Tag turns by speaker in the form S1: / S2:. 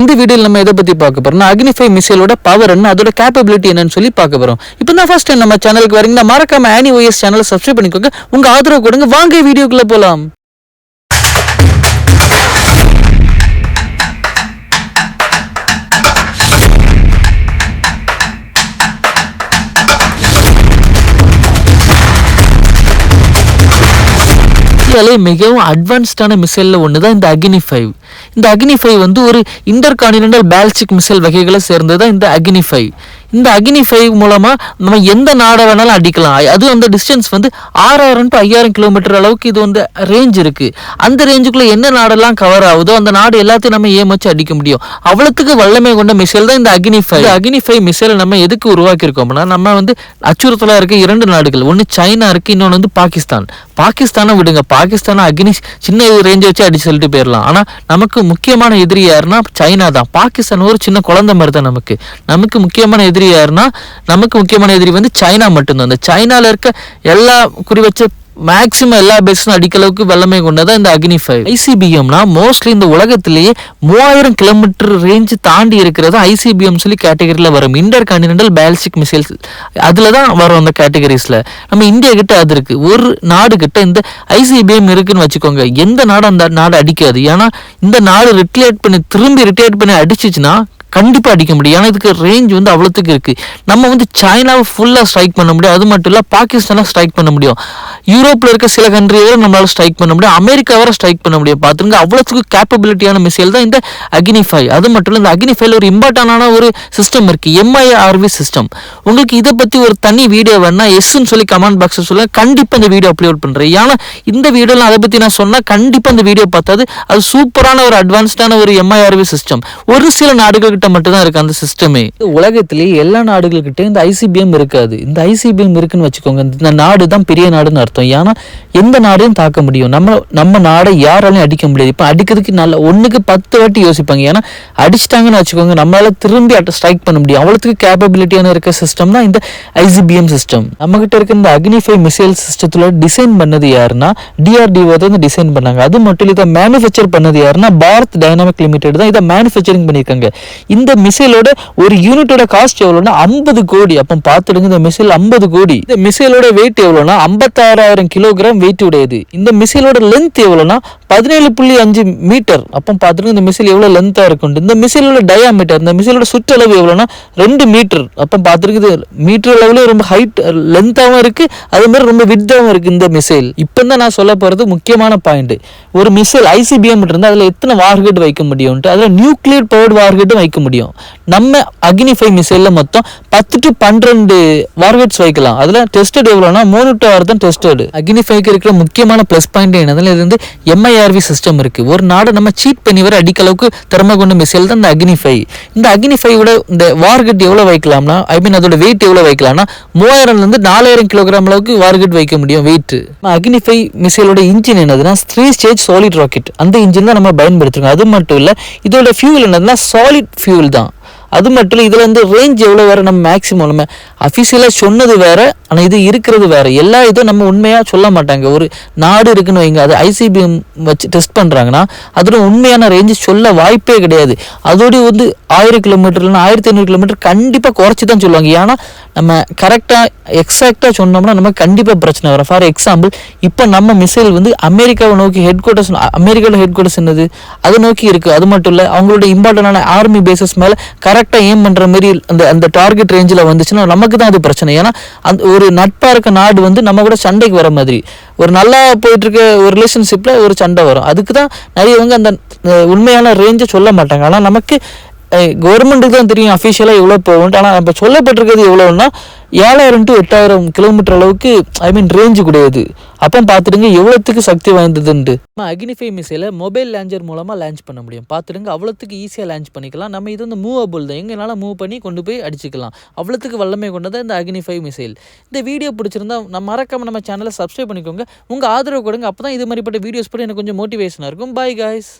S1: இந்த வீடியோவில் நம்ம எதை பத்தி பார்க்க போறோம்னா அக்னிஃபை மிசைலோட பவர் என்ன அதோட கேப்பபிலிட்டி என்னன்னு சொல்லி பார்க்க போறோம். இப்போ தான் ஃபர்ஸ்ட் டைம் நம்ம சேனலுக்கு வரீங்கன்னா மறக்காம ஆனி ஓஎஸ் சேனலை சப்ஸ்கிரைப் பண்ணிக்கோங்க. உங்க ஆதரவு கொடுங்க. வாங்க வீடியோக்குள்ள போலாம். இந்தியாவிலே மிகவும் அட்வான்ஸ்டான மிசைலில் ஒன்று தான் இந்த அக்னி ஃபைவ் இந்த அக்னி ஃபைவ் வந்து ஒரு இன்டர் கான்டினென்டல் பேல்ஸ்டிக் மிசைல் வகைகளை சேர்ந்தது தான் இந்த அக்னி ஃபைவ் இந்த அக்னி ஃபைவ் மூலமாக நம்ம எந்த நாடை வேணாலும் அடிக்கலாம். அதுவும் அந்த டிஸ்டன்ஸ் வந்து ஆறாயிரம் டு ஐயாயிரம் கிலோமீட்டர் அளவுக்கு இது வந்து ரேஞ்ச் இருக்குது அந்த ரேஞ்சுக்குள்ளே என்ன நாடெல்லாம் கவர் ஆகுதோ அந்த நாடு எல்லாத்தையும் நம்ம ஏமாச்சு அடிக்க முடியும். அவ்வளோத்துக்கு வல்லமை கொண்ட மிசைல் தான் இந்த அக்னி ஃபைவ் அக்னி ஃபைவ் மிசைலை நம்ம எதுக்கு உருவாக்கியிருக்கோம்னா நம்ம வந்து அச்சுறுத்தலாக இருக்க இரண்டு நாடுகள் ஒன்று சைனா இருக்குது இன்னொன்று வந்து பாகிஸ்தான். பாகிஸ்தானை விடுங்க. பாகிஸ்தானை அக்னி சின்ன ரேஞ்ச் வச்சு அடிச்சு சொல்லிட்டு போயிடலாம் ஆனால் நமக்கு முக்கியமான எதிரி யாருன்னா சைனா தான். பாகிஸ்தான் ஒரு சின்ன குழந்தை மாதிரி தான் நமக்கு. நமக்கு முக்கியமான எதிரி யாருன்னா நமக்கு முக்கியமான எதிரி வந்து சைனா மட்டும்தான். அந்த சைனால இருக்க எல்லா குறிவச்ச மேக்சிமம் மேக்ஸிமம் எல்லா பேஸும் அடிக்க அளவுக்கு வல்லமை கொண்டதா இந்த அக்னி ஃபைவ் ஐசிபிஎம்னா மோஸ்ட்லி இந்த உலகத்திலேயே மூவாயிரம் கிலோமீட்டர் ரேஞ்சு தாண்டி இருக்கிறது ஐசிபிஎம் சொல்லி கேட்டகரியில் வரும். இன்டர் கான்டினென்டல் பேலிஸ்டிக் மிசைல்ஸ் அதில் தான் வரும் அந்த கேட்டகரிஸில் நம்ம இந்தியா கிட்ட அது இருக்கு. ஒரு நாடு கிட்ட இந்த ஐசிபிஎம் இருக்குன்னு வச்சுக்கோங்க. எந்த நாடு அந்த நாடு அடிக்காது. ஏன்னா இந்த நாடு ரிட்டேட் பண்ணி திரும்பி ரிட்லேட் பண்ணி அடிச்சிச்சுன்னா கண்டிப்பாக அடிக்க முடியும். ஏன்னா இதுக்கு ரேஞ்ச் வந்து அவ்வளோத்துக்கு இருக்குது நம்ம வந்து சைனாவை ஃபுல்லாக ஸ்ட்ரைக் பண்ண முடியும். அது மட்டும் இல்லை பாகிஸ்தானாக ஸ்ட்ரைக் பண்ண முடியும். யூரோப்பில் இருக்க சில கண்ட்ரி நம்மளால் ஸ்ட்ரைக் பண்ண முடியும். அமெரிக்கா வரை ஸ்ட்ரைக் பண்ண முடியும். பார்த்துருங்க அவ்வளோத்துக்கு கேப்பபிலிட்டியான மிசைல் தான் இந்த அக்னிஃபை அது மட்டும் இல்லை இந்த அக்னிஃபைல ஒரு இம்பார்ட்டண்டான ஒரு சிஸ்டம் இருக்குது எம்ஐஆர்வி சிஸ்டம் உங்களுக்கு இதை பற்றி ஒரு தனி வீடியோ வேணா எஸ்ன்னு சொல்லி கமெண்ட் பாக்ஸில் சொல்ல கண்டிப்பாக இந்த வீடியோ அப்லோட் பண்ணுறேன் ஏன்னா இந்த வீடியோவில் அதை பற்றி நான் சொன்னால் கண்டிப்பாக இந்த வீடியோ பார்த்தாது. அது சூப்பரான ஒரு அட்வான்ஸ்டான ஒரு எம்ஐஆர்வி சிஸ்டம் ஒரு சில நாடுகள் கிட்ட மட்டும் தான் இருக்கு அந்த சிஸ்டமே உலகத்திலேயே எல்லா நாடுகள்கிட்ட இந்த ஐசிபிஎம் இருக்காது. இந்த ஐசிபிஎம் இருக்குன்னு வச்சுக்கோங்க. இந்த நாடு தான் பெரிய நாடுன்னு அர்த்தம். ஏன்னா எந்த நாடையும் தாக்க முடியும். நம்ம நம்ம நாடை யாராலையும் அடிக்க முடியாது. இப்போ அடிக்கிறதுக்கு நல்ல ஒன்றுக்கு பத்து வாட்டி யோசிப்பாங்க. ஏன்னா அடிச்சிட்டாங்கன்னு வச்சுக்கோங்க நம்மளால திரும்பி ஸ்ட்ரைக் பண்ண முடியும். அவ்வளோத்துக்கு கேப்பபிலிட்டியான இருக்க சிஸ்டம் தான் இந்த ஐசிபிஎம் சிஸ்டம் நம்ம கிட்ட இருக்க இந்த அக்னிஃபை மிசைல் சிஸ்டத்தில் டிசைன் பண்ணது யாருன்னா டிஆர்டிஓ தான் டிசைன் பண்ணாங்க. அது மட்டும் இல்லை இதை மேனுஃபேக்சர் பண்ணது யாருன்னா பாரத் டைனாமிக் லிமிடெட் தான் இதை மேனுஃபேக்சரிங் பண்ணியிருக்காங்க. இந்த மிசைலோட ஒரு யூனிட்டோட காஸ்ட் எவ்வளோன்னா ஐம்பது கோடி. அப்போ பார்த்துடுங்க இந்த மிசைல் ஐம்பது கோடி. இந்த மிசைலோட வெயிட் எவ்வளோன்னா ஐம்பத்தாறாயிரம் கிலோகிராம் வெயிட் உடையது. இந்த மிசைலோட லென்த் எவ்வளோனா பதினேழு புள்ளி அஞ்சு மீட்டர். அப்போ பார்த்துட்டு இந்த மிசில் எவ்வளோ லென்த்தாக இருக்கும்? இந்த மிசிலோட டயாமீட்டர் இந்த மிசிலோட சுற்றளவு எவ்வளோன்னா ரெண்டு மீட்டர். அப்போ பார்த்துருக்குது மீட்டர் அளவில் ரொம்ப ஹைட் லென்த்தாகவும் இருக்குது அதே மாதிரி ரொம்ப வித்தாகவும் இருக்குது இந்த மிசைல் இப்போ தான் நான் சொல்ல போகிறது முக்கியமான பாயிண்ட் ஒரு மிசைல் ஐசிபிஎம் இருந்தால் அதில் எத்தனை வார்கெட் வைக்க முடியும்ட்டு அதில் நியூக்ளியர் பவர்டு வார்கெட்டும் வைக்க முடியும். நம்ம அக்னிஃபை மிசைலில் மொத்தம் பத்து டு பன்னிரெண்டு வார்கெட்ஸ் வைக்கலாம். அதில் டெஸ்டட் எவ்வளோனா மூணு டு ஆறு தான் டெஸ்டட் அக்னிஃபைக்கு இருக்கிற முக்கியமான ப்ளஸ் பாயிண்ட் என்னதுல இது வந்து ஏஆர்வி சிஸ்டம் இருக்குது ஒரு நாடை நம்ம சீட் பண்ணி வர அடிக்க அளவுக்கு திறமை கொண்ட மிசைல் தான் இந்த அக்னி ஃபைவ் இந்த அக்னி ஃபைவோட இந்த வார்கெட் எவ்வளோ வைக்கலாம்னா ஐ மீன் அதோட வெயிட் எவ்வளோ வைக்கலாம்னா மூவாயிரம்லேருந்து நாலாயிரம் கிலோகிராம் அளவுக்கு வார்கெட் வைக்க முடியும் வெயிட் அக்னி ஃபைவ் மிசைலோட இன்ஜின் என்னதுன்னா த்ரீ ஸ்டேஜ் சாலிட் ராக்கெட் அந்த இன்ஜின் தான் நம்ம பயன்படுத்துகிறோம் அது மட்டும் இல்லை இதோட ஃபியூல் என்னதுன்னா சாலிட் ஃபியூல் தான். அது மட்டும் இல்லை இதில் வந்து ரேஞ்ச் எவ்வளோ வேறு நம்ம மேக்ஸிமம் நம்ம அஃபிஷியலாக சொன்னது வேறு ஆனால் இது இருக்கிறது வேற. எல்லா இதுவும் நம்ம உண்மையாக சொல்ல மாட்டாங்க. ஒரு நாடு இருக்குன்னு வைங்க அது ஐசிபிஎம் வச்சு டெஸ்ட் பண்ணுறாங்கன்னா அதோட உண்மையான ரேஞ்சு சொல்ல வாய்ப்பே கிடையாது. அதோடய வந்து ஆயிரம் கிலோமீட்டர் இல்லைனா ஆயிரத்தி ஐநூறு கிலோமீட்டர் கண்டிப்பாக குறைச்சி தான் சொல்லுவாங்க. ஏன்னா நம்ம கரெக்டாக எக்ஸாக்டாக சொன்னோம்னா நமக்கு கண்டிப்பாக பிரச்சனை வரும். ஃபார் எக்ஸாம்பிள் இப்போ நம்ம மிசைல் வந்து அமெரிக்காவை நோக்கி ஹெட் குவார்ட்டர்ஸ் அமெரிக்காவில் ஹெட் குவார்ட்டர்ஸ் என்னது? அதை நோக்கி இருக்குது அது மட்டும் இல்லை அவங்களோட இம்பார்ட்டண்டான ஆர்மி பேசஸ் மேலே கரெக்ட் கரெக்டாக ஏம் பண்ணுற மாதிரி அந்த அந்த டார்கெட் ரேஞ்சில் வந்துச்சுன்னா நமக்கு தான் அது பிரச்சனை. ஏன்னா அந்த ஒரு நட்பாக இருக்க நாடு வந்து நம்ம கூட சண்டைக்கு வர மாதிரி. ஒரு நல்லா போயிட்டுருக்க ஒரு ரிலேஷன்ஷிப்பில் ஒரு சண்டை வரும். அதுக்கு தான் நிறையவங்க அந்த உண்மையான ரேஞ்சை சொல்ல மாட்டாங்க. ஆனால் நமக்கு கவர்மெண்ட்டுக்கு தான் தெரியும் அஃபிஷியலாக எவ்வளோ போகும்ட்டு ஆனால் நம்ம சொல்லப்பட்டிருக்கிறது எவ்வளோன்னா ஏழாயிரம் டு எட்டாயிரம் கிலோமீட்டர் அளவுக்கு ஐ மீன் ரேஞ்சு கிடையாது. அப்போ பார்த்துடுங்க எவ்வளோத்துக்கு சக்தி வாய்ந்ததுன்ட்டு. நம்ம அக்னிஃபை மிசைலை மொபைல் லான்ச்சர் மூலமாக லான்ச் பண்ண முடியும். பார்த்துடுங்க அவ்வளோத்துக்கு ஈஸியாக லான்ச் பண்ணிக்கலாம். நம்ம இது வந்து மூவபிள் தான். எங்கனால மூவ் பண்ணி கொண்டு போய் அடிச்சுக்கலாம். அவ்வளோத்துக்கு வல்லமை கொண்டது இந்த அக்னிஃபை மிசைல் இந்த வீடியோ பிடிச்சிருந்தா நம்ம மறக்காமல் நம்ம சேனலை சப்ஸ்கிரைப் பண்ணிக்கோங்க. உங்கள் ஆதரவு கொடுங்க. அப்போ தான் இது மாதிரிப்பட்ட வீடியோஸ் போட்டு எனக்கு கொஞ்சம் மோட்டிவேஷனாக இருக்கும். Bye guys